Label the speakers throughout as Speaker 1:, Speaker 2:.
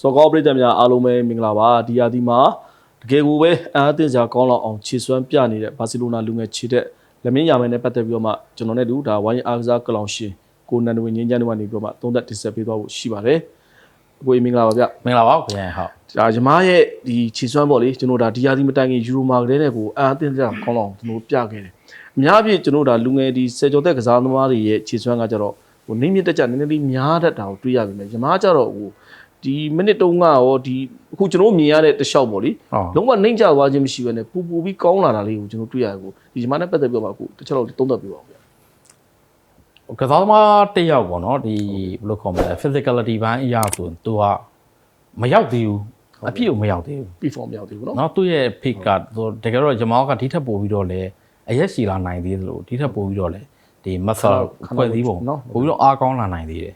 Speaker 1: စောကောပရိသတ်များအားလုံးပဲမင်္ဂလာပါဒီရာဒီမှာတကယ်ကိုပဲအားအသင့်စရာကောင်းလောက်အောင်ခြေစွမ်းပြနေတဲ့ဘာစီလိုနာလူငယ်ခြေတဲ့လက်မင်းရမယ်နဲ့ပတ်သက်ပြီးတော့မှကျွန်တော်နဲ့တူဒါဝိုင်းအားကစားကလောင်ရှင်ကိုနန္ဒဝင်းငင်းချမ်းတို့ကနေပြီးတော့မှသုံးသက်တင်ဆက်ပေးသွားဖို့ရှိပါတယ်အကိုကြီးမင်္ဂလာပါဗျ
Speaker 2: မင်္ဂလာပါကိုရန်ဟုတ်
Speaker 1: ဒါညီမရဲ့ဒီခြေစွမ်းပေါ့လေကျွန်တော်ဒါဒီယာဒီမတိုင်ခင်ယူရိုမာကလေးနဲ့ကိုအာအသင့်ကြကောင်းလောက်ကျွန်တော်ပြခဲ့တယ်အများပြည့်ကျွန်တော်ဒါလူငယ်ဒီဆယ်ကျော်သက်ကစားသမားတွေရဲ့ခြေစွမ်းကကြတော့ဟိုနေမြင့်တက်ကြနည်းနည်းလေးများတတ်တာကိုတွေ့ရပြီမယ်ညီမကြတော့ဟို ဒီမိနစ်တုန်းကရောဒီအခုကျွန်တော်မြင်ရတဲ့တခြားပေါ့လေလုံးဝနှိမ့်ကျသွားခြင်းမရှိဘဲနဲ့ပူပူပြီးကောင်းလာတာလေးကိုကျွန်တော်တွေ့ရတယ်ကိုဒီဂျမနဲ့ပတ်သက်ပြီးတော့အခုတခြားတော့သုံးသပ်ပြပါဦးဗျာ
Speaker 2: ကစားသမားတယောက်ပေါ့နော်ဒီဘယ်လိုခေါ်မလဲ physicality ဘန်းအရာဆိုသူကမရောက်သေးဘူးအပြည့်ကိုမရောက်သေးဘူး
Speaker 1: perform မရောက်သေးဘူးနော်
Speaker 2: နော်သူ့ရဲ့ pick ကတကယ်တော့ဂျမောကဒီထက်ပိုပြီးတော့လေအရက်စီလာနိုင်သေးသလိုဒီထက်ပိုပြီးတော့လေဒီ muscle ဖွဲ့စည်းပုံပိုပြီးတော့အားကောင်းလာနိုင်သေးတယ်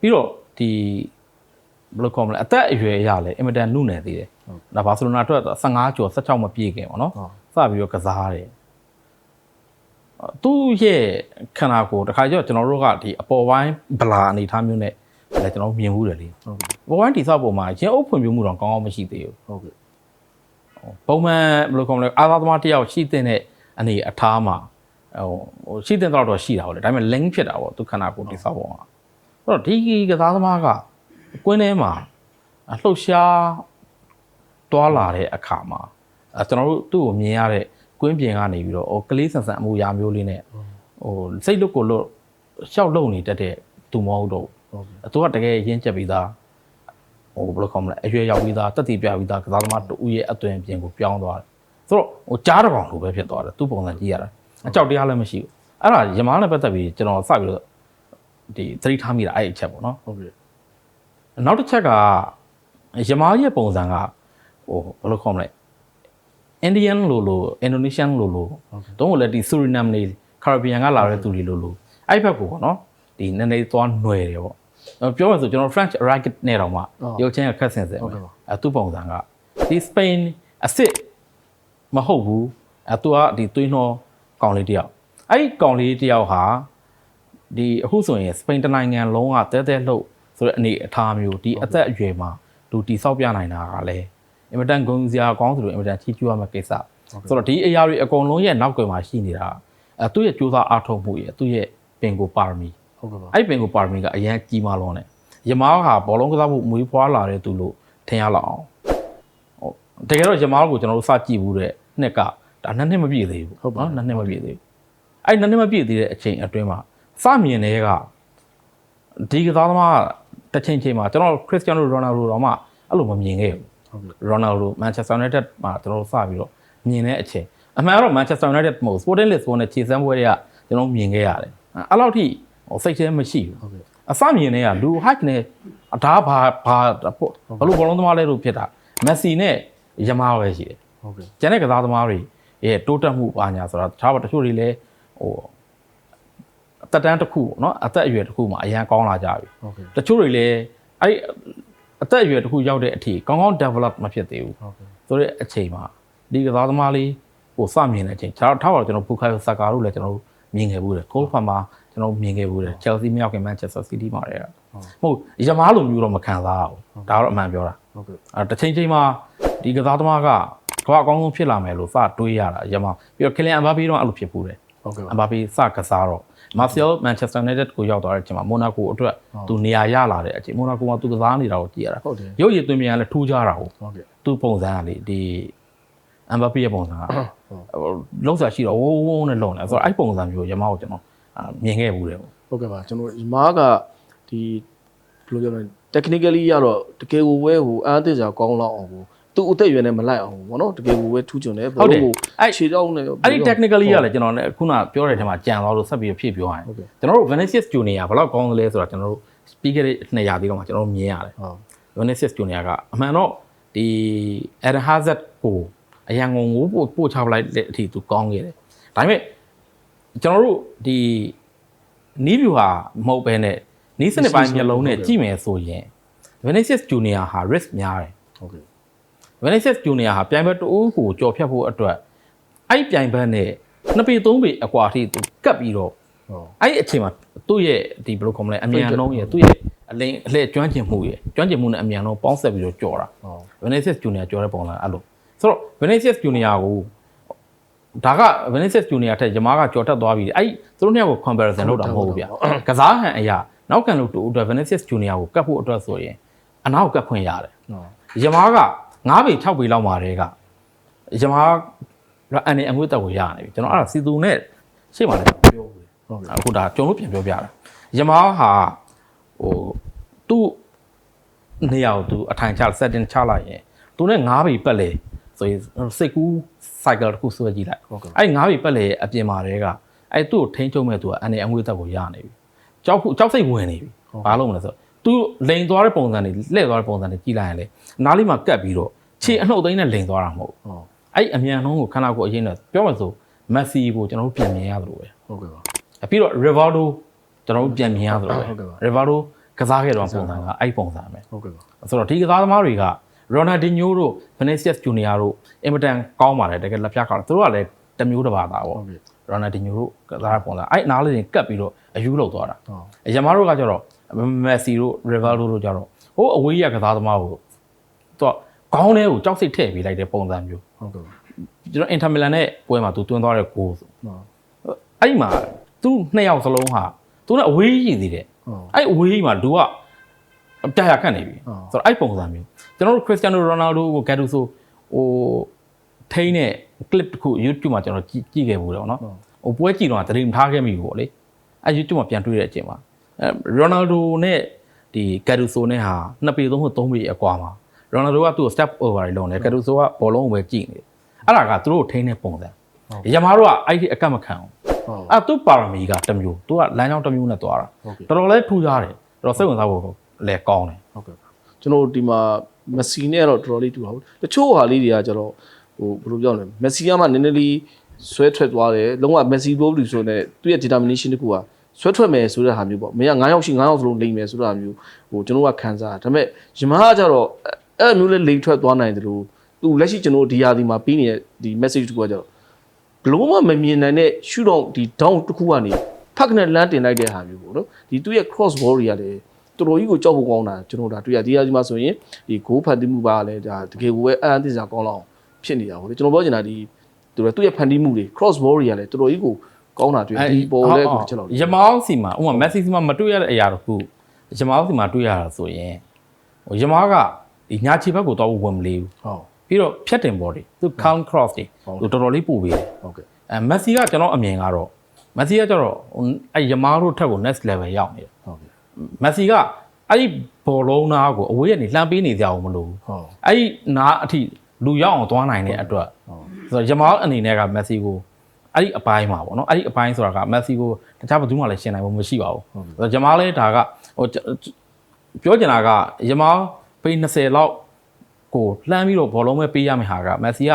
Speaker 2: ပြီးတော့ ဒီဘယ်လိုခေါ်မလဲအသက်အရွယ်အရလဲအင်မတန်နုနယ်သေးတယ်ဒါဘာစီလိုနာအတွက်15ကျော်16မပြည့်ခင်ပေါ့နော်စပြီးတော့ကစားတယ်အဲ့သူ့ရဲ့ခန္ဓာကိုယ်တခါကျတော့ကျွန်တော်တို့ကဒီအပေါ်ပိုင်းဗလာအနေထားမျိုးနဲ့လည်းကျွန်တော်မြင်မှုတယ်လေ
Speaker 1: ဟုတ်ကဲ့
Speaker 2: အပေါ်ပိုင်းတိဆောက်ပုံမှာရင်အုပ်ဖွံ့ဖြိုးမှုတော့ကောင်းကောင်းမရှိသေးဘူး
Speaker 1: ဟုတ်ကဲ့
Speaker 2: ပုံမှန်ဘယ်လိုခေါ်မလဲအာသာသမားတစ်ယောက်ရှိတဲ့အနေအထားမှာဟိုဟိုရှိတဲ့တော့တော့ရှိတာပေါ့လေဒါပေမဲ့ link ဖြစ်တာပေါ့သူခန္ဓာကိုယ်တိဆောက်ပုံကအဲ့ တော့ဒီကစားသမားကကွင်းထဲမှာအလှုပ်ရှားတွာလာတဲ့အခါမှာအဲကျွန်တော်တို့သူ့ကိုမြင်ရတဲ့ကွင်းပြင်ကနေပြီးတော့ဟိုကလေးဆန်ဆန်အမှုရာမျိုးလေးနဲ့ဟိုစိတ်လွတ်ကိုလွတ်ရှောက်လုံနေတတ်တဲ့သူမဟုတ်တော့ဘူး
Speaker 1: ဟုတ်ကဲ့
Speaker 2: အတူကတကယ်ရင်းချက်ပြီးသားဟိုဘယ်လိုခေါ်မလဲအရွယ်ရောက်ပြီးသားတက်တည်ပြပြီးသားကစားသမားတူရဲ့အသွင်ပြင်ကိုပြောင်းသွားတယ်ဆိုတော့ဟိုကြားတစ်ကောင်လိုပဲဖြစ်သွားတယ်သူ့ပုံစံကြည့်ရတာအကြောက်တရားလည်းမရှိဘူးအဲ့ဒါရမားနဲ့ပတ်သက်ပြီးကျွန်တော်စပြီးတော့ ဒီသတိထားမိတာအဲ့အချက်ပေါ့နော်
Speaker 1: ဟုတ်ကဲ့
Speaker 2: နောက်တစ်ချက်ကရမားရဲ့ပုံစံကဟိုဘယ်လိုခေါ်မလဲ Indian လို့လို့ Indonesian လို့လို့တုံးကလည်းဒီ Suriname နေ Caribbean ကလာတဲ့သူတွေလို့လို့အဲ့ဘက်ကိုပေါ့နော်ဒီနည်းနည်းသွားຫນွယ်တယ်ပေါ့အဲ့ပြောရဆိုကျွန်တော် French racket နဲ့တော့မှရုပ်ချင်းကခက်ဆင်စင်
Speaker 1: ဟုတ်
Speaker 2: ပဲ
Speaker 1: ကဲ့ပါ
Speaker 2: အဲသူ့ပုံစံကဒီ Spain အစ်စ်မဟုတ်ဘူးအဲသူကဒီသွေးနှောကောင်လေးတယောက်အဲ့ဒီကောင်လေးတယောက်ဟာ ဒီအခုဆိုရင် Spain တနိုင်ငံလုံးကတဲတဲလှုပ်ဆိုတဲ့အနေအထားမျိုးဒီအသက်အရွယ်မှာလူတီဆောက်ပြနိုင်တာကလည်းအင်မတန်ဂုဏ်စရာကောင်းသလိုအင်မတန်ချီးကျူးရမယ့်ကိစ္စဆိုတော့ဒီအရာတွေအကုန်လုံးရဲ့နောက်ကွယ်မှာရှိနေတာအဲသူ့ရဲ့ကြိုးစားအားထုတ်မှုရဲ့သူ့ရဲ့ပင်ကိုပါရမီ
Speaker 1: ဟုတ်ကဲ့ပါ
Speaker 2: အဲ့ပင်ကိုပါရမီကအရန်ကြီးမားလုံးတယ်ယမားဟာဘောလုံးကစားဖို့မွေးဖွားလာတဲ့သူလို့ထင်ရလောက်အောင်ဟုတ်တကယ်တော့ယမားကိုကျွန်တော်တို့စကြည့်ဘူးတဲ့နှစ်ကဒါနှစ်နှစ်မပြည့်သေးဘူးနော်နှစ်နှစ်မပြည့်သေးဘူးအဲ့နှစ်နှစ်မပြည့်သေးတဲ့အချိန်အတွင်းမှာ စမြင်တဲ့ကဒီကစားသမားကတစ်ချိန်ချိန်မှာကျွန်တော်ခရစ္စတီယာနိုရိုနယ်ဒိုတော့မှအဲ့လိုမမြင်ခဲ့ဘူး
Speaker 1: ဟုတ်ကဲ့
Speaker 2: ရိုနယ်ဒိုမန်ချက်စတာယူနိုက်တက်မှာကျွန်တော်တို့စပြီးတော့မြင်တဲ့အချိန်အမှန်ကတော့မန်ချက်စတာယူနိုက်တက်မဟုတ်စပိုတင်လစ်ဘောနဲ့ခြေစမ်းပွဲတွေကကျွန်တော်မြင်ခဲ့ရတယ်အဲ့လောက်ထိဟိုစိတ်ထဲမရှိဘူး
Speaker 1: ဟုတ်ကဲ့
Speaker 2: အစမြင်တဲ့ကလူ hack နဲ့အဓာဘာဘာဘလို့ဘောလုံးသမားလဲလို့ဖြစ်တာမက်ဆီနဲ့ယမားပဲရှိတယ်
Speaker 1: ဟုတ်ကဲ့
Speaker 2: ကျန်တဲ့ကစားသမားတွေရဲ့တိုးတက်မှုပါညာဆိုတာတခြားဘာတချို့တွေလည်းဟို အသက်တန်းတစ်ခုပေါ့နော်အသက်အရွယ်တစ်ခုမှာအရန်ကောင်းလာကြပြီ
Speaker 1: ဟုတ်ကဲ့
Speaker 2: တချို့တွေလည်းအဲ့အသက်အရွယ်တစ်ခုရောက်တဲ့အထိကောင်းကောင်း develop မဖြစ်သေးဘူး
Speaker 1: ဟုတ်ကဲ့
Speaker 2: ဆိုတဲ့အချိန်မှာဒီကစားသမားလေးဟိုစမြင်တဲ့အချိန်ကျွန်တော်ထားပါတော့ကျွန်တော်ဖူခိုင်ဆာကာတို့လည်းကျွန်တော်တို့မြင်ခဲ့ဘူးတယ်ဂိုးဖန်မှာကျွန်တော်မြင်ခဲ့ဘူးတယ်ချယ်ဆီမြောက်ခင်မန်ချက်စတာစီးတီးမှာတဲ့ဟုတ်ရမားလိုမျိုးတော့မခံစားဘူးဒါတော့အမှန်ပြောတာ
Speaker 1: ဟုတ်ကဲ့
Speaker 2: အဲတစ်ချိန်ချိန်မှာဒီကစားသမားကကမ္ဘာအကောင်းဆုံးဖြစ်လာမယ်လို့စတွေးရတာရမားပြီးတော့ကလင်အမ်ဘာပီတော့အဲ့လိုဖြစ်ဘူးတယ်
Speaker 1: ဟုတ်ကဲ့
Speaker 2: အမ်ဘာပီစကစားတော့ မာဆီယယ်မန်ချက်စတာယူနိုက်တက်ကိုရောက်သွားတဲ့အချိန်မှာမိုနာကိုအတွက်သူနေရာရလာတဲ့အချိန်မိုနာကိုကသူကစားနေတာကိုကြည့်ရတာ
Speaker 1: ဟုတ်တယ်
Speaker 2: ရုပ်ရည်သွင်းပြန်ကလည်းထူးခြားတာဟုတ်
Speaker 1: ဟုတ်ကဲ့
Speaker 2: သူ့ပုံစံကလေဒီအမ်ဘာပီရဲ့ပုံစံကဟိုလုံးစားရှိတော့ဝုန်းဝုန်းနဲ့လုံတယ်ဆိုတော့အဲ့ပုံစံမျိုးရမကိုကျွန်တော်အာမြင်ခဲ့ဘူးတယ်ပေါ့
Speaker 1: ဟုတ်ကဲ့ပါကျွန်တော်ဒီမားကဒီဘယ်လိုပြောမလဲ technically ရတော့တကယ်ကိုပဲဟိုအားသေးစရာကောင်းလောက်အောင်ဟို သူ့အသက်အရွယ်နဲ့မလိုက်အောင်ဗောနော်တကယ်ကိုပဲထူးချွန်တယ်ဘောလုံးကိုခြေတော့နဲ့
Speaker 2: အဲ့ဒီ technically ကလည်းကျွန်တော်လည်းခုနပြောတဲ့ထဲမှာကြံသွားလို့ဆက်ပြီးဖြည့်ပြောရရင်
Speaker 1: ဟုတ်ကဲ့
Speaker 2: ကျွန်တော်တို့ Vinicius Junior ဘယ်လောက်ကောင်းသလဲဆိုတာကျွန်တော်တို့ speaker နှစ်ရာသီတော့မှကျွန်တော်တို့မြင်ရတယ်
Speaker 1: ဟုတ်
Speaker 2: Vinicius Junior ကအမှန်တော့ဒီ Eden Hazard ကိုအရန်ငုံကိုပို့ပို့ချပလိုက်တဲ့အထိသူကောင်းခဲ့တယ်ဒါပေမဲ့ကျွန်တော်တို့ဒီနီးဗျူဟာမဟုတ်ဘဲနဲ့နီးစနစ်ပိုင်းမျက်လုံးနဲ့ကြည့်မယ်ဆိုရင် Vinicius Junior ဟာ risk များတယ်
Speaker 1: ဟုတ်ကဲ့
Speaker 2: Vinicius Junior ဟာပြိုင်ဘက်တူကိုကြော်ဖြတ်ဖို့အတွက်အဲ့ပြိုင်ဘက်နဲ့နှစ်ပေသုံးပေအကွာထိသူကပ်ပြီးတော့
Speaker 1: ဟုတ်
Speaker 2: အဲ့ဒီအချိန်မှာသူ့ရဲ့ဒီဘယ်လိုခေါ်မလဲအမြန်လုံးရဲ့သူ့ရဲ့အလင်းအလှည့်ကျွမ်းကျင်မှုရဲ့ကျွမ်းကျင်မှုနဲ့အမြန်လုံးပေါင်းဆက်ပြီးတော့ကြော်တာ
Speaker 1: ဟုတ်
Speaker 2: Vinicius Junior ကြော်တဲ့ပုံစံအဲ့လိုဆိုတော့ Vinicius Junior ကိုဒါက Vinicius Junior ထက်ယမားကကြော်တက်သွားပြီအဲ့သူတို့နှစ်ယောက်ကို comparison လုပ်တာမဟုတ်ဘူးဗျကစားဟန်အရာနောက်ကန်လို့တူအတွက် Vinicius Junior ကိုကတ်ဖို့အတွက်ဆိုရင်အနောက်ကတ်ခွင့်ရတယ်
Speaker 1: ဟုတ်
Speaker 2: ယမားက 9ပေ6ပေလောက်မှာတည်းကယမားအန်နေအငွေ့တက်ကိုရနေပြီကျွန်တော်အဲ့ဒါစီသူနဲ့ရှေ့မှာလည်းပြောဘူး
Speaker 1: ဟုတ်ကဲ့
Speaker 2: အခုဒါကျွန်တော်တို့ပြန်ပြောပြတာယမားဟာဟိုသူ့နေရာကိုသူအထိုင်ချ setting ချလိုက်ရင်သူနဲ့9ပေပတ်လေဆိုရင်စိတ်ကူး cycle တစ်ခုဆွဲကြည့်လိုက်
Speaker 1: ဟုတ်ကဲ့
Speaker 2: အဲ့9ပေပတ်လေအပြင်မှာတည်းကအဲ့သူ့ကိုထိန်းချုပ်မဲ့သူကအန်နေအငွေ့တက်ကိုရနေပြီကြောက်ခုကြောက်စိတ်ဝင်နေပြီဘာလို့မလဲဆိုတော့ သူလိန်သွားတဲ့ပုံစံတွေလှည့်သွားတဲ့ပုံစံတွေကြည့်လိုက်ရင်လေနားလေးမှာကတ်ပြီးတော့ခြေအနှုတ်သိမ်းနဲ့လိန်သွားတာမဟုတ်
Speaker 1: ဟုတ်
Speaker 2: အဲ့အမြန်နှုံးကိုခန္ဓာကိုယ်အရင်နဲ့ပြောမှဆိုမက်ဆီကိုကျွန်တော်တို့ပြန်မြင်ရသလိုပဲ
Speaker 1: ဟုတ်ကဲ့ပါ
Speaker 2: အပြီးတော့ Rivaldo ကျွန်တော်တို့ပြန်မြင်ရသလိုပဲ
Speaker 1: ဟုတ်ကဲ့ပါ
Speaker 2: Rivaldo ကစားခဲ့တော့ပုံစံကအဲ့ပုံစံပဲ
Speaker 1: ဟုတ်ကဲ့ပါ
Speaker 2: ဆိုတော့ဒီကစားသမားတွေက Ronaldinho တို့ Vinicius Junior တို့အင်မတန်ကောင်းပါတယ်တကယ်လက်ပြကောင်းတယ်သူတို့ကလည်းတစ်မျိုးတစ်ပါးသားပေါ့
Speaker 1: ဟုတ်ကဲ့
Speaker 2: Ronaldinho တို့ကစားတဲ့ပုံစံအဲ့နားလေးတွေကတ်ပြီးတော့အယူလောက်သွားတာ
Speaker 1: ဟုတ်
Speaker 2: အရင်မတို့ကကျတော့ Messi တို့ Rivaldo တို့ကျတော့ဟိုအဝေးရကစားသမားကိုသူကခေါင်းထဲကိုကြောက်စိတ်ထည့်ပေးလိုက်တဲ့ပုံစံမျိုး
Speaker 1: ဟုတ်ကဲ့ပါ
Speaker 2: ကျွန်တော် Inter Milan နဲ့ပွဲမှာသူတွန်းသွားတဲ့ goal ဆို
Speaker 1: ဟုတ်
Speaker 2: အဲ့ဒီမှာသူနှစ်ယောက်စလုံးဟာသူနဲ့အဝေးကြီးသေးတယ်
Speaker 1: ဟုတ်
Speaker 2: အဲ့အဝေးကြီးမှာလူကအပြရခတ်နေပြီ
Speaker 1: ဟုတ်
Speaker 2: ဆိုတော့အဲ့ပုံစံမျိုးကျွန်တော်တို့ Cristiano Ronaldo ကို Gattuso ဟိုထိန်းတဲ့ clip တစ်ခု YouTube မှာကျွန်တော်ကြည့်ကြည့်ခဲ့ဘူးတယ်ဗောနော်
Speaker 1: ဟုတ်
Speaker 2: ဟိုပွဲကြည့်တော့တရင်ထားခဲ့မိဘူးဗောလေအဲ့ YouTube မှာပြန်တွေ့တဲ့အချိန်မှာ အဲ Ronaldo နဲ့ဒီ Gattuso နဲ့ဟာနှစ်ပေသုံးဖို့သုံးပေအကွာမှာ Ronaldo ကသူ့ကို step over တွေလုပ်နေတယ် Gattuso ကဘောလုံးကိုပဲကြည့်နေတယ်အဲ့ဒါကသူတို့ကိုထိန်းတဲ့ပုံစံရမားတို့ကအဲ့ဒီအကတ်မခံဘူး
Speaker 1: ဟုတ်
Speaker 2: အဲ့သူပါရမီကတစ်မျိုးသူကလမ်းကြောင်းတစ်မျိုးနဲ့သွားတာ
Speaker 1: ဟုတ်ကဲ့
Speaker 2: တော်တော်လေးထူးခြားတယ်တော်တော်စိတ်ဝင်စားဖို့လည်းကောင်းတယ်
Speaker 1: ဟုတ်ကဲ့ကျွန်တော်ဒီမှာမက်ဆီနဲ့တော့တော်တော်လေးတူပါဘူးတချို့ဟာလေးတွေကကျတော့ဟိုဘယ်လိုပြောလဲမက်ဆီကမှနည်းနည်းလေးဆွဲထွက်သွားတယ်လုံးဝမက်ဆီဘိုးဘူးဆိုတော့သူ့ရဲ့ determination တခုက ဆွဲထွက်မယ်ဆိုတဲ့ဟာမျိုးပေါ့မင်းက9ယောက်ရှိ9ယောက်စလုံးလိမ့်မယ်ဆိုတဲ့ဟာမျိုးဟိုကျွန်တော်ကခံစားဒါပေမဲ့ယမဟာကကျတော့အဲ့လိုမျိုးလေးလိမ့်ထွက်သွားနိုင်တယ်လို့သူလက်ရှိကျွန်တော်ဒီဟာဒီမှာပြီးနေတဲ့ဒီ message တခုကကျတော့ဘလို့မှမမြင်နိုင်တဲ့ရှုတော့ဒီ down တစ်ခုကနေဖက်ကနေလမ်းတင်လိုက်တဲ့ဟာမျိုးပေါ့နော်ဒီသူ့ရဲ့ cross ball တွေကလည်းတော်တော်ကြီးကိုကြောက်ဖို့ကောင်းတာကျွန်တော်ဒါတွေ့ရဒီဟာဒီမှာဆိုရင်ဒီ goal ဖတ်သိမှုပါလည်းဒါတကယ်ကိုပဲအန်အသစ္စာကောင်းလောက်ဖြစ်နေတာပေါ့လေကျွန်တော်ပြောချင်တာဒီသူတို့သူ့ရဲ့ဖန်တီးမှုတွေ cross ball တွေကလည်းတော်တော်ကြီးကို ကောင်းတာတွေ့ဒီပေါ်လည်းကိုချက်လောက်
Speaker 2: ရမောင်းစီမှာဥပမာမက်ဆီစီမှာမတွေ့ရတဲ့အရာတစ်ခုရမောင်းစီမှာတွေ့ရတာဆိုရင်ဟိုရမောင်းကဒီညာချီဘက်ကိုတော့ဝင်မလေးဘူး
Speaker 1: ဟုတ်
Speaker 2: ပြီးတော့ဖြတ်တင်ပေါ်တွေသူ count cross တွေ
Speaker 1: ဟုတ်
Speaker 2: သူတော်တော်လေးပို့ပေးတယ်
Speaker 1: ဟုတ်ကဲ့
Speaker 2: အဲမက်ဆီကကျွန်တော်အမြင်ကတော့မက်ဆီကကျတော့ဟိုအဲရမောင်းတို့ထက်ကို next level ရောက်နေတယ်
Speaker 1: ဟုတ်ကဲ့
Speaker 2: မက်ဆီကအဲ့ဒီဘောလုံးနာကိုအဝေးကနေလှမ်းပေးနေကြအောင်မလို့ဘူး
Speaker 1: ဟုတ်
Speaker 2: အဲ့ဒီနားအထိလူရောက်အောင်သွားနိုင်တဲ့အတွက်
Speaker 1: ဟုတ်
Speaker 2: ဆိုတော့ယမားအနေနဲ့ကမက်ဆီကို အဲ့ဒီအပိုင်းမှာပေါ့နော်အဲ့ဒီအပိုင်းဆိုတာကမက်ဆီကိုတခြားဘယ်သူမှလည်းရှင်နိုင်ဖို့မရှိပါဘူးဂျမားလည်းဒါကဟိုပြောချင်တာကဂျမားပေး20လောက်ကိုလှမ်းပြီးတော့ဘောလုံးပဲပေးရမယ့်ဟာကမက်ဆီက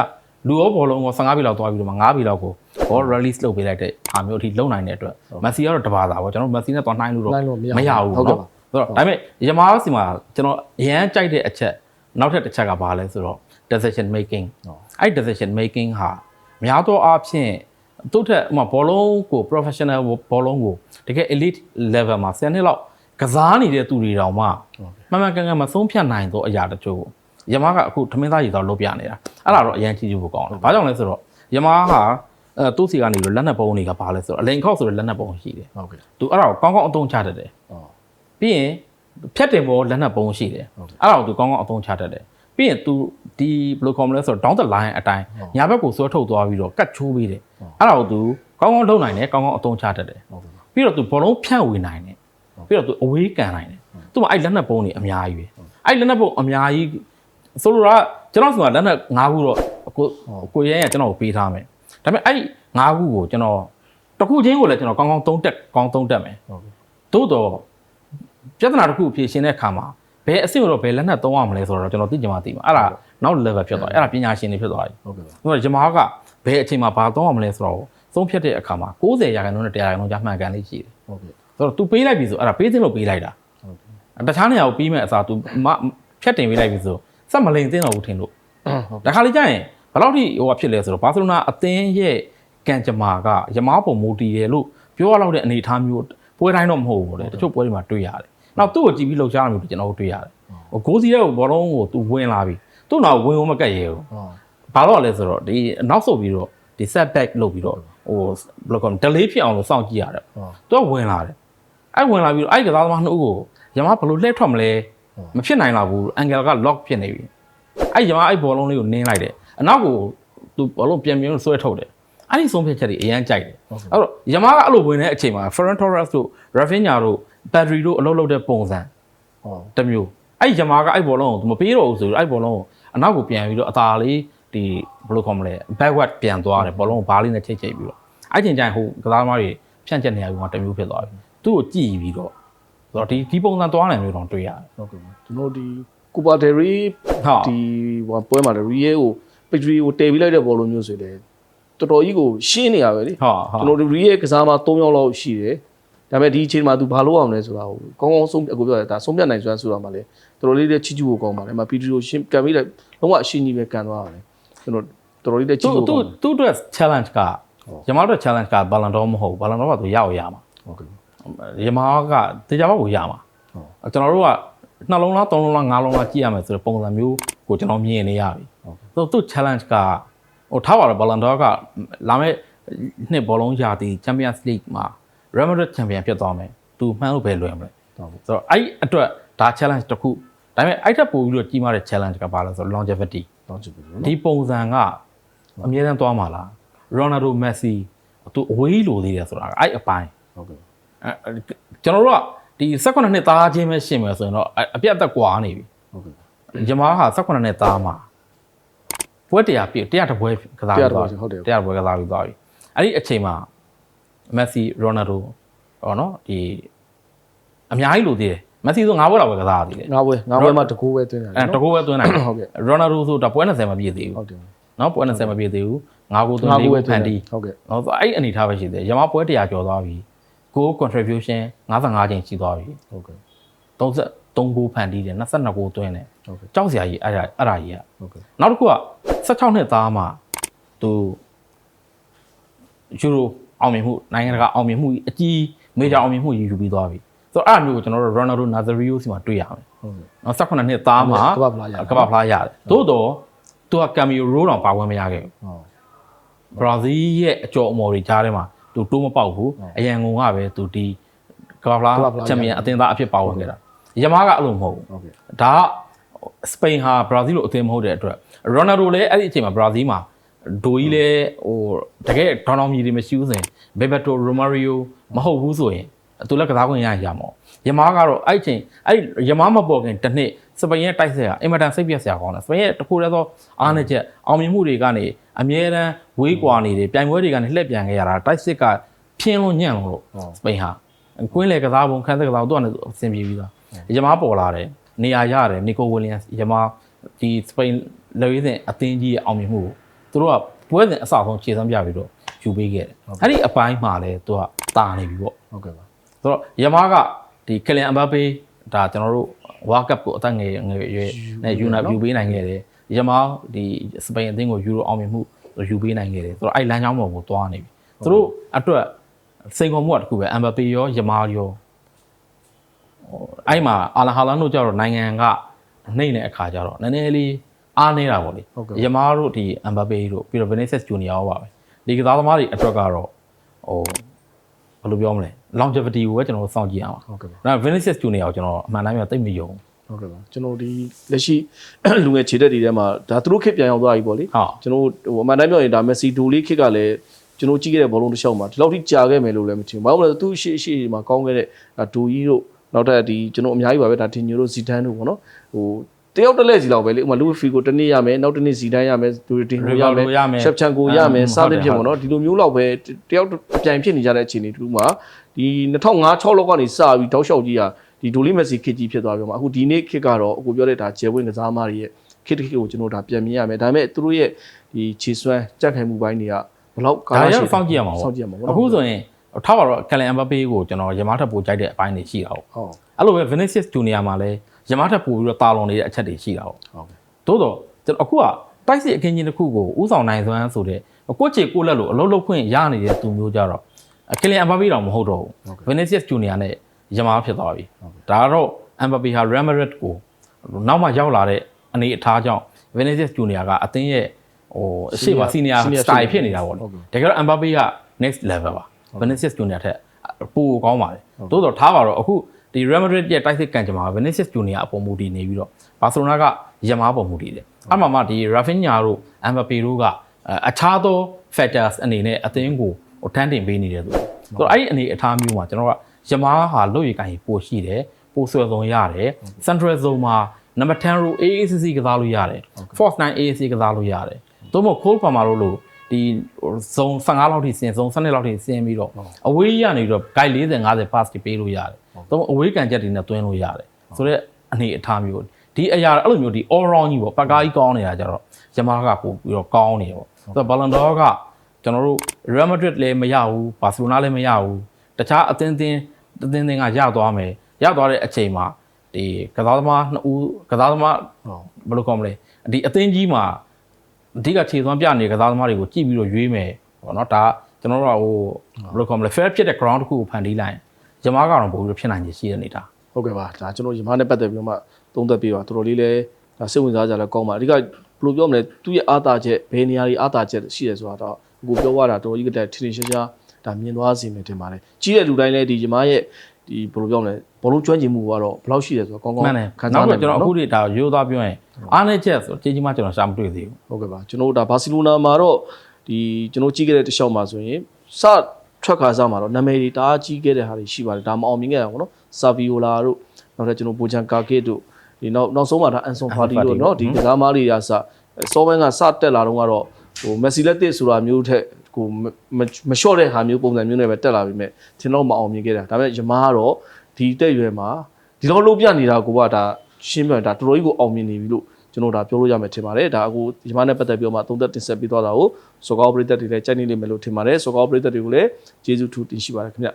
Speaker 2: လူရောဘောလုံးကို15ပြီလောက်သွားပြီးတော့မှ9ပြီလောက်ကိုဘော release လုပ်ပေးလိုက်တဲ့အားမျိုးအထိလုံနိုင်တဲ့အတွက်မက်ဆီကတော့တပါတာပေါ့ကျွန်တော်မက်ဆီနဲ့သွားနှိုင်းလို့တော့
Speaker 1: မရ
Speaker 2: ဘူး
Speaker 1: ဟုတ်ကဲ့ပါ
Speaker 2: ဆိုတော့ဒါပေမဲ့ယမားစီမှာကျွန်တော်အရန်ကြိုက်တဲ့အချက်နောက်ထပ်တစ်ချက်ကဘာလဲဆိုတော့ decision making အဲ့ decision making ဟာများသောအားဖြင့် သူ့ထက်ဥပမာဘောလုံးကို professional ဘောလုံးကိုတကယ် elite level မှာ10နှစ်လောက်ကစားနေတဲ့သူတွေတောင်မှ
Speaker 1: ဟုတ်ကဲ့
Speaker 2: မှန်မှန်ကန်ကန်မဆုံးဖြတ်နိုင်သောအရာတချို့ကိုယမားကအခုထမင်းသားရီတော့လုပ်ပြနေတာအဲ့ဒါတော့အရန်ကြည့်ကြည့်ဖို့ကောင်းတယ်ဘာကြောင့်လဲဆိုတော့ယမားဟာအဲသူ့စီကနေပြီးတော့လက်နက်ပုံးတွေကဘာလဲဆိုတော့အလိန်ခောက်ဆိုတဲ့လက်နက်ပုံးရှိတယ်
Speaker 1: ဟုတ်ကဲ့
Speaker 2: သူအဲ့ဒါကိုကောင်းကောင်းအသုံးချတတ်တယ်
Speaker 1: ဟုတ်
Speaker 2: ပြီးရင်ဖြတ်တင်ပေါ်လက်နက်ပုံးရှိတယ်
Speaker 1: ဟုတ်ကဲ့
Speaker 2: အဲ့ဒါကိုသူကောင်းကောင်းအသုံးချတတ်တယ်ပြီးရင် तू ဒီဘယ်လိုခေါ်မလဲဆိုတော့ down the line အတိုင်းညာဘက်ကိုဆွဲထုတ်သွားပြီးတော့ကတ်ချိုးပေးတယ်အဲ့ဒါကိုသူကောင်းကောင်းလုပ်နိုင်တယ်ကောင်းကောင်းအသုံးချတတ်တယ်
Speaker 3: ပြီး
Speaker 2: တော့သူဘောလုံးဖြန့်ဝေနိုင်တယ်ပြီးတော့သူအဝေးကန်နိုင်တယ်သူကအဲ့လက်နက်ပုံးတွေအများကြီးပဲအဲ့လက်နက်ပုံးအများကြီးဆိုလိုတာကျွန်တော်ဆိုတာလက်နက်၅ခုတော့ကိုကိုရဲရကျွန်တော်ကိုပေးထားမယ်ဒါပေမဲ့အဲ့၅ခုကိုကျွန်တော်တခုချင်းကိုလည်းကျွန်တော်ကောင်းကောင်းသုံးတက်ကောင်းသုံးတက်မယ်သို့တော့ပြဿနာတစ်ခုဖြေရှင်းတဲ့အခါမှာဘယ်အဆင့်တော့ဘယ်လက်နက်သုံးရမလဲဆိုတော့ကျွန်တော်သိကြမှသိမှာအဲ့ဒါ နောက် level ဖြစ်သွားတယ်အဲ့ဒါပညာရှင်တွေဖြစ်သွားပြီ
Speaker 3: ဟုတ်ကဲ့ပါ
Speaker 2: ဆိုတော့ဂျမားကဘယ်အချိန်မှာဘာသုံးရမလဲဆိုတော့သုံးဖြတ်တဲ့အခါမှာ90ရာခိုင်နှုန်းနဲ့100ရာခိုင်နှုန်းကြားမှန်ကန်လေးရှိတယ်
Speaker 3: ဟုတ်ကဲ့
Speaker 2: ဆိုတော့ तू ပေးလိုက်ပြီဆိုအဲ့ဒါပေးသင့်လို့ပေးလိုက်တာ
Speaker 3: ဟုတ်ကဲ့
Speaker 2: တခြားနေရာကိုပြီးမဲ့အစား तू ဖြတ်တင်ပေးလိုက်ပြီဆိုစက်မလိန်သင့်တော့ဘူးထင်လို့ဒါခါလေးကျရင်ဘယ်လောက်ထိဟိုဖြစ်လဲဆိုတော့ဘာစီလိုနာအသင်းရဲ့ကံကြမ္မာကယမားပုံမူတီရယ်လို့ပြောရလောက်တဲ့အနေအထားမျိုးပွဲတိုင်းတော့မဟုတ်ဘူးလေတချို့ပွဲတွေမှာတွေ့ရတယ်။နောက်သူ့ကိုကြည့်ပြီးလှုပ်ရှားတာမျိုးကျွန်တော်တို့တွေ့ရတယ်။ဟိုဂိုးစီတဲ့ဘောလုံးကိုသူဝင်လာပြီ သူ့နောက်ဝင်ဝမကက်ရဲဘူး
Speaker 3: ဟုတ်
Speaker 2: ဘာလို့လဲဆိုတော့ဒီနောက်ဆုတ်ပြီးတော့ဒီ set back လုပ်ပြီးတော့ဟိုဘယ်လိုကော delay ဖြစ်အောင်လို့စောင့်ကြည့်ရတယ်
Speaker 3: ဟုတ်
Speaker 2: သူကဝင်လာတယ်အဲ့ဝင်လာပြီးတော့အဲ့ကစားသမားနှစ်ဦးကိုယမဘယ်လိုလှည့်ထွက်မလဲမဖြစ်နိုင်တော့ဘူး angle က lock ဖြစ်နေပြီအဲ့ယမအဲ့ဘောလုံးလေးကိုနင်းလိုက်တယ်အနောက်ကိုသူဘောလုံးပြန်ပြန်ဆွဲထုတ်တယ်အဲ့ဒီဆုံးဖြတ်ချက်တွေအရန်ကြိုက်တယ်အဲ့တော့ယမကအဲ့လိုဝင်တဲ့အချိန်မှာ Ferran Torres တို့ Rafinha တို့ Pedri တို့အလုပ်လုပ်တဲ့ပုံစံ
Speaker 3: ဟုတ်
Speaker 2: တစ်မျိုး အဲ့ယမားကအဲ့ဘောလုံးကိုသူမပေးတော့ဘူးဆိုတော့အဲ့ဘောလုံးကိုအနောက်ကိုပြန်ပြီးတော့အသာလေးဒီဘယ်လိုခေါ်မလဲ backward ပြန်သွားတယ်ဘောလုံးကိုဘားလေးနဲ့ချိတ်ချိတ်ပြီးတော့အဲ့ချိန်ကျရင်ဟိုကစားသမားတွေဖြန့်ချက်နေရပြီးမှတစ်မျိုးဖြစ်သွားပြီသူ့ကိုကြည့်ပြီးတော့ဆိုတော့ဒီဒီပုံစံသွားနိုင်မျိုးတော့တွေ့ရတယ်
Speaker 3: ဟုတ်ကဲ့ပါ
Speaker 1: ကျွန်တော်ဒီကူပါဒယ်ရီ
Speaker 2: ဟုတ်
Speaker 1: ဒီဟိုပွဲမှာရီရဲကိုပက်ထရီကိုတည်ပြီးလိုက်တဲ့ဘောလုံးမျိုးဆိုလေတော်တော်ကြီးကိုရှင်းနေရပဲလေ
Speaker 2: ဟုတ်ဟုတ်
Speaker 1: ကျွန်တော်တို့ရီရဲကစားမှာ3ယောက်လောက်ရှိတယ် ဒါပေမဲ့ဒီအချိန်မှာ तू ဘာလုပ်အောင်လဲဆိုတာကိုကောင်းကောင်းဆုံးအခုပြောရတာဆုံးဖြတ်နိုင်စွမ်းဆိုတာမှလည်းတော်တော်လေးလည်းချီချူကိုကောင်းပါလေအမပီထရီကိုရှင်းကန်ပြီးလိုက်လုံးဝအရှင်းကြီးပဲကန်သွားတယ်ကျွန်တော်တော်တော်လေးလည်းချီ
Speaker 2: သူ
Speaker 1: ချူကို
Speaker 2: သူ
Speaker 1: ကောင်း
Speaker 2: သူ့အတွက် challenge ကယမားတို့ challenge က Ballon d'Or မဟုတ်ဘူး Ballon d'Or ကသူရအောင်ရမှာ
Speaker 3: ဟုတ်ကဲ့
Speaker 2: ယမားကတေချာဘောက်ကိုရမှာကျွန်တော်တို့ကနှလုံးလားသုံးလုံးလားငါးလုံးလားကြည့်ရမယ်ဆိုတဲ့ပုံစံမျိုးကိုကျွန်တော်မြင်နေရပြီ
Speaker 3: ဟုတ်ကဲ့
Speaker 2: သူသူ challenge ကဟိုထားပါတော့ Ballon d'Or ကလာမယ့်နှစ်ဘောလုံးရာသီ Champions League မှာ Real Madrid champion ဖြစ်သွားမယ်သူမှန်းလို့ပဲလွယ်မလဲ
Speaker 3: ဟုတ်ကဲ့
Speaker 2: ဆိုတော့အဲ့အတွက်ဒါ challenge တစ်ခုဒါပေမဲ့အဲ့ထက်ပိုပြီးတော့ကြီးမားတဲ့ challenge ကဘာလဲဆိုတော့ longevity
Speaker 3: တော့ကြည့်ပြီနော်
Speaker 2: ဒီပုံစံကအမြဲတမ်းသွားမှာလား Ronaldo Messi သူအဝေးလိုသေးတယ်ဆိုတာကအဲ့အပိုင်း
Speaker 3: ဟုတ်ကဲ့
Speaker 2: အဲကျွန်တော်တို့ကဒီ18နှစ်သားချင်းပဲရှင်းမယ်ဆိုရင်တော့အအပြတ်အသက်ကွာနေပြီ
Speaker 3: ဟုတ်ကဲ့
Speaker 2: ဂျမားဟာ18နှစ်သားမှာပွဲတရားပြည့်တရားတစ်ပွဲကစားပြီးသွားပြီ
Speaker 3: ဟုတ်တယ်
Speaker 2: တရားတစ်ပွဲကစားပြီးသွားပြီအဲ့ဒီအချိန်မှာ မက်ဆီရိုနယ်ဒိုဟောနော်ဒီအများကြီးလိုသေးတယ်မက်ဆီဆို9ပွဲလောက်ပဲကစားရသေးတယ်
Speaker 1: ငါးပွဲငါးပွဲမှာတကူပဲသွင်းတယ်
Speaker 2: အဲတကူပဲသွင်းနိုင်တယ်
Speaker 1: ဟုတ်ကဲ့
Speaker 2: ရိုနယ်ဒိုဆိုတာပွဲ20မပြည့်သေးဘူး
Speaker 3: ဟုတ်တယ်
Speaker 2: နော်ပွဲ20မပြည့်သေးဘူး9ကိုသွင်း
Speaker 1: ငါး
Speaker 2: 4
Speaker 1: ခုပဲ
Speaker 2: ကို
Speaker 1: သွ
Speaker 2: ဖ
Speaker 1: င်း
Speaker 2: န်
Speaker 1: တ
Speaker 2: တီ
Speaker 1: ယ်ဟုတ်ကဲ့
Speaker 2: နော်ဆိုအဲ့အနေထားပဲရှိသေးတယ်ဂျမားပွဲတရားကျော်သွားပြီ goal contribution 55ချိန်ရှိသွားပြီ
Speaker 3: ဟုတ်ကဲ့
Speaker 2: 33 goal ဖန်တီးတယ်22 goal သွင်းတယ်
Speaker 3: ဟုတ်ကဲ့
Speaker 2: ကြောက်စရာကြီးအဲ့ဒါအဲ့ဒါကြီးက
Speaker 3: ဟုတ်ကဲ့
Speaker 2: နောက်တစ်ခုက16နှစ်သားမှာသူယူရို အောင်မြင်မှုနိုင်ငံတကာအောင်မြင်မှုကြီးအကြီးမေဂျာအောင်မြင်မှုကြီးယူပြီးသွားပြီဆိုတော့အဲ့အမျိုးကိုကျွန်တော်တို့ Ronaldo Nazario စီမှာတွေ့ရမယ်
Speaker 3: ဟုတ်ကဲ့
Speaker 2: နော်18နှစ်သားမှာ
Speaker 1: ကမ္ဘာဖလားရတယ်
Speaker 2: ကမ္ဘာဖလားရတယ်သို့တော့သူက cameo role တောင်ပါဝင်မရခဲ့ဘူး
Speaker 3: ဟုတ်
Speaker 2: ဘရာဇီးရဲ့အကျော်အမော်တွေကြားထဲမှာသူတိုးမပေါက်ဘူး
Speaker 3: ဟုတ်
Speaker 2: အရန်ငုံကပဲသူဒီကမ္ဘာဖလား
Speaker 1: ကမ္ဘာဖလား
Speaker 2: ချန်ပီယံအသင်းသားအဖြစ်ပါဝင်ခဲ့တာယမားကအဲ့လိုမဟုတ်ဘူး
Speaker 3: ဟုတ်ကဲ့
Speaker 2: ဒါကစပိန်ဟာဘရာဇီးလိုအသင်းမဟုတ်တဲ့အတွက်ရိုနယ်ဒိုလည်းအဲ့ဒီအချိန်မှာဘရာဇီးမှာ ဒိုကြီးလည်းဟိုတကယ်ဒေါင်းအောင်မြည်တွေမရှိဘူးဆိုရင်ဘေဘက်တိုရိုမာရီယိုမဟုတ်ဘူးဆိုရင်သူလည်းကစားခွင့်ရရင်ရမှာယမားကတော့အဲ့ဒီအချိန်အဲ့ဒီယမားမပေါ်ခင်တစ်နှစ်စပိန်ရဲ့တိုက်ဆက်ကအင်မတန်စိတ်ပြက်စရာကောင်းတယ်စပိန်ရဲ့တခုတည်းသောအားနည်းချက်အောင်မြင်မှုတွေကနေအမြဲတမ်းဝေးကွာနေတယ်ပြိုင်ပွဲတွေကနေလှည့်ပြန်ခဲ့ရတာတိုက်စစ်ကဖြင်းလို့ညံ့လို့
Speaker 3: ဟုတ်
Speaker 2: စပိန်ဟာကွင်းလေကစားပုံခန်းသက်ကစားပုံသူကနေအဆင်ပြေပြီးသားယမားပေါ်လာတယ်နေရာရတယ်နီကိုဝီလျံယမားဒီစပိန်လေဝိစဉ်အသင်းကြီးရဲ့အောင်မြင်မှုကို သူတို့ကပွဲစဉ်အစဆုံးခြေစမ်းပြပြီးတော့ယူပေးခဲ့တယ်အဲ့ဒီအပိုင်းမှာလည်းသူကတာနေပြီပေါ့
Speaker 3: ဟုတ်ကဲ့ပါ
Speaker 2: ဆိုတော့ယမားကဒီကလင်အမ်ဘာပေဒါကျွန်တော်တို့ဝါကပ်ကိုအသက်ငယ်ငယ်ရွယ်နဲ့ယူနာယူပေးနိုင်ခဲ့တယ်ယမားဒီစပိန်အသင်းကိုယူရိုအောင်မြင်မှုယူပေးနိုင်ခဲ့တယ်ဆိုတော့အဲ့လမ်းကြောင်းပေါ်ကိုသွားနေပြီသူတို့အတွက်စိန်ခေါ်မှုကတခုပဲအမ်ဘာပေရောယမားရောဟိုအဲ့မှာအာလာဟာလန်တို့ကြတော့နိုင်ငံကနှိမ့်တဲ့အခါကျတော့နည်းနည်းလေး အားနေတာပေါ့လေ
Speaker 3: ဟုတ်ကဲ့
Speaker 2: ယမားတို့ဒီအမ်ဘာပေတို့ပြီးတော့ Vinicius Junior ရောပါပဲဒီကစားသမားတွေအတွက်ကတော့ဟိုဘယ်လိုပြောမလဲ longevity ကိုပဲကျွန်တော်တို့စောင့်ကြည့်အောင်
Speaker 3: ဟုတ်ကဲ့ပါ
Speaker 2: ဒါ Vinicius Junior ကိုကျွန်တော်အမှန်တိုင်းပြောသိပ်မယုံ
Speaker 1: ဟုတ်ကဲ့ပါကျွန်တော်ဒီလက်ရှိလူငယ်ခြေတက်တွေထဲမှာဒါသူတို့ခစ်ပြန်ရောက်သွားပြီပေါ့လေ
Speaker 2: ဟုတ်
Speaker 1: ကျွန်တော်ဟိုအမှန်တမ်းပြောရင်ဒါမက်ဆီဒိုလေးခစ်ကလည်းကျွန်တော်ကြည့်ခဲ့တဲ့ဘောလုံးတစ်လျှောက်မှာဒီလောက်ထိကြာခဲ့မယ်လို့လည်းမထင်ဘူး။ဘာလို့လဲဆိုတော့သူ့ရှေ့ရှေ့မှာကောင်းခဲ့တဲ့ဒါဒိုကြီးတို့နောက်ထပ်ဒီကျွန်တော်အများကြီးပါပဲဒါတင်ညိုတို့ဇီဒန်တို့ပေါ့နော်။ဟို တယောက်တစ်လက်စီလောက်ပဲလေဥပမာလူဖီကိုတစ်နေ့ရမယ်နောက်တစ်နေ့ဇီဒန်ရမယ်ဒူတင်ကိုရမယ်ရှက်ချန်ကိုရမယ်စသဖြင့်ပေါ့နော်ဒီလိုမျိုးလောက်ပဲတယောက်အပြိုင်ဖြစ်နေကြတဲ့အခြေအနေတူမှာဒီ2005 6လောက်ကနေစပြီးတောက်လျှောက်ကြီးဟာဒီဒိုလီမက်ဆီခစ်ကြီးဖြစ်သွားပြီမှာအခုဒီနေ့ခစ်ကတော့အခုပြောတဲ့ဒါဂျယ်ဝင်းကစားသမားတွေရဲ့ခစ်တစ်ခစ်ကိုကျွန်တော်ဒါပြန်မြင်ရမယ်ဒါပေမဲ့သူတို့ရဲ့ဒီခြေစွမ်းကြက်ခိုင်မှုပိုင်းတွေကဘယ်လောက်ကာ
Speaker 2: ဒါ
Speaker 1: လ
Speaker 2: ရ
Speaker 1: ရှိ
Speaker 2: စောင့်ကြည့်ရမှာ
Speaker 1: စော
Speaker 2: ပေါ့
Speaker 1: င့်ကြည့်ရမှာပေါ့
Speaker 2: အခုဆိုရင်ထားပါတော့ကလန်အမ်ဘပေကိုကျွန်တော်ရမားထပ်ပို့ကြိုက်တဲ့အပိုင်းတွေရှိတာပေါ့
Speaker 1: ဟုတ်
Speaker 2: အဲ့လိုပဲ Vinicius Junior မှာလည်း ရမားထပ်ပို့ပြီးတော့တာလွန်နေတဲ့အချက်တွေရှိတာပေါ့
Speaker 1: ဟုတ်ကဲ့
Speaker 2: သို့တော့ကျွန်တော်အခုကတိုက်စစ်အခင်းချင်းတစ်ခုကိုဥဆောင်နိုင်စွမ်းဆိုတဲ့ကိုယ့်ချေကိုယ့်လက်လို့အလုံးလုံးခွင့်ရနေတဲ့သူမျိုးကြတော့ကလန်အမ်ဘပေတော့မဟုတ်တော့ဘူး Vinicius Junior နဲ့ရမားဖြစ်သွားပြီဒါကတော့အမ်ဘပေဟာ Real Madrid ကိုနောက်မှရောက်လာတဲ့အနေအထားကြောင့် Vinicius Junior ကအသင်းရဲ့ဟိုအရှိမ senior style ဖြစ်နေတာပေါ့လေတကယ်တော့ Mbappe က next level ပါ Vinicius Junior ထက်ပိုကောင်းပါတယ်တိုးတော့ထားပါတော့အခု ဒီ Real Madrid ရဲ့တိုက်စစ်ကန်ကြမှာ Vinicius Junior အပေါ်မူတည်နေပြီးတော့ Barcelona ကရမားပေါ်မူတည်တယ်အဲ့မှာမှဒီ Rafinha တို့ Mbappe တို့ကအခြားသော factors အနေနဲ့အသင်းကိုဟိုထမ်းတင်ပေးနေတယ်ဆိုတော့အဲ့ဒီအနေအထားမျိုးမှာကျွန်တော်ကရမားဟာလွတ်ရည်ကန်ပိုရှိတယ်ပိုဆွဲဆုံးရတယ် Central Zone မှာ number 10 row AACC ကစားလို့ရတယ် force 9 AAC ကစားလို့ရတယ်သို့မဟုတ် cold farmer တို့လို့ ဒီဇုံ15လောက်ထိဆင်ဇုံ12လောက်ထိဆင်ပြီးတော့အဝေးရနေပြီးတော့ guide 40 50 pass တွေပေးလို့ရတယ်သို့မဟုတ်အဝေးကန်ချက်တွေနဲ့တွင်းလို့ရတယ်ဆိုတော့အနေအထားမျိုးဒီအရာအဲ့လိုမျိုးဒီ all round ကြီးပေါ့ပကားကြီးကောင်းနေတာကြတော့ရမားကပို့ပြီးတော့ကောင်းနေပေါ့ဆိုတော့ Ballon d'Or ကကျွန်တော်တို့ Real Madrid လည်းမရဘူး Barcelona လည်းမရဘူးတခြားအသင်းသင်းအသင်းသင်းကရသွားမယ်ရသွားတဲ့အချိန်မှာဒီကစားသမားနှစ်ဦးကစားသမား
Speaker 1: ဟုတ်
Speaker 2: ဘယ်လိုကောမလဲဒီအသင်းကြီးမှာ အဓိကခြေသွမ်းပြနေတဲ့ကစားသမားတွေကိုကြည့်ပြီးတော့ရွေးမယ်ပေါ့နော်ဒါကျွန်တော်တို့ကဟိုဘယ်လိုကောမလဲ fair ဖြစ်တဲ့ ground တစ်ခုကိုဖန်တီးလိုက်ရင်ဂျမားကတော့ပို့ပြီးတော့ဖြစ်နိုင်ခြေရှိတဲ့နေတာ
Speaker 1: ဟုတ်ကဲ့ပါဒါကျွန်တော်ညီမနဲ့ပတ်သက်ပြီးတော့မှသုံးသပ်ပြီးပါတော်တော်လေးလဲဒါစိတ်ဝင်စားကြလဲကောင်းပါအဓိကဘယ်လိုပြောမလဲသူ့ရဲ့အားသာချက်ဘယ်နေရာတွေအားသာချက်ရှိတယ်ဆိုတာတော့အခုပြောရတာတော်တော်ကြီးကတည်းကထင်ထင်ရှားရှားဒါမြင်သွားစေမယ်ထင်ပါတယ်ကြီးတဲ့လူတိုင်းလဲဒီညီမရဲ့ ဒီဘယ်လိုပြောမလဲဘောလုံးကျွမ်းကျင်မှုကတော့ဘယ်လောက်ရှိတယ်ဆိုတော့ကောင်းကောင်း
Speaker 2: မှန်တယ်
Speaker 1: ခံ
Speaker 2: နော
Speaker 1: စား
Speaker 2: က်
Speaker 1: နိုင်
Speaker 2: တော့ကျွန်တော်အခု
Speaker 1: နော်
Speaker 2: ဒီဒါရိုးသားပြောရင်အားနဲ့ချက်ဆိုကြီးကြီးမှကျွန်တော်ရှာမတွေ့သေးဘူး
Speaker 1: ဟုတ်ကဲ့ပါကျွန်တော်တို့ဒါဘာစီလိုနာမှာတော့ဒီကျွန်တော်ကြီးခဲ့တဲ့တစ်လျှောက်မှာဆိုရင်စထွက်ခါစားမှာတော့နာမည်တွေတအားကြီးခဲ့တဲ့ဟာတွေရှိပါတယ်ဒါမအောင်မြင်ခဲ့တာပေါ့နော်ဆာဗီယိုလာတို့နောက်ထပ်ကျွန်တော်ဘူချန်ကာကစ်တို့ဒီနောက်နောက်ဆုံးမှာဒါအန်ဆွန်ဖာတီတို့နော်ဒီကစားမားတွေကစစောဘန်းကစတက်လာတော့ကတော့ဟိုမက်ဆီလက်တစ်ဆိုတာမျိုးထက် ကိုမမလျှော့တဲ့ဟာမျိုးပုံစံမျိုးနဲ့ပဲတက်လာပြီးမြဲထင်တော့မအောင်မြင်ခဲ့တာဒါပေမဲ့ယမားကတော့ဒီတက်ရွယ်မှာဒီလောက်လုံးပြနေတာကိုကဒါရှင်းပြဒါတော်တော်ကြီးကိုအောင်မြင်နေပြီလို့ကျွန်တော်ဒါပြောလို့ရမယ်ထင်ပါတယ်ဒါအခုယမားနဲ့ပတ်သက်ပြီးတော့မှသုံးသက်တင်ဆက်ပေးသွားတာကိုစောကောပရိသတ်တွေလည်းကြိုက်နေလိမ့်မယ်လို့ထင်ပါတယ်စောကောပရိသတ်တွေကိုလည်းကျေးဇူးထူးတင်ရှိပါတယ်ခင်ဗျ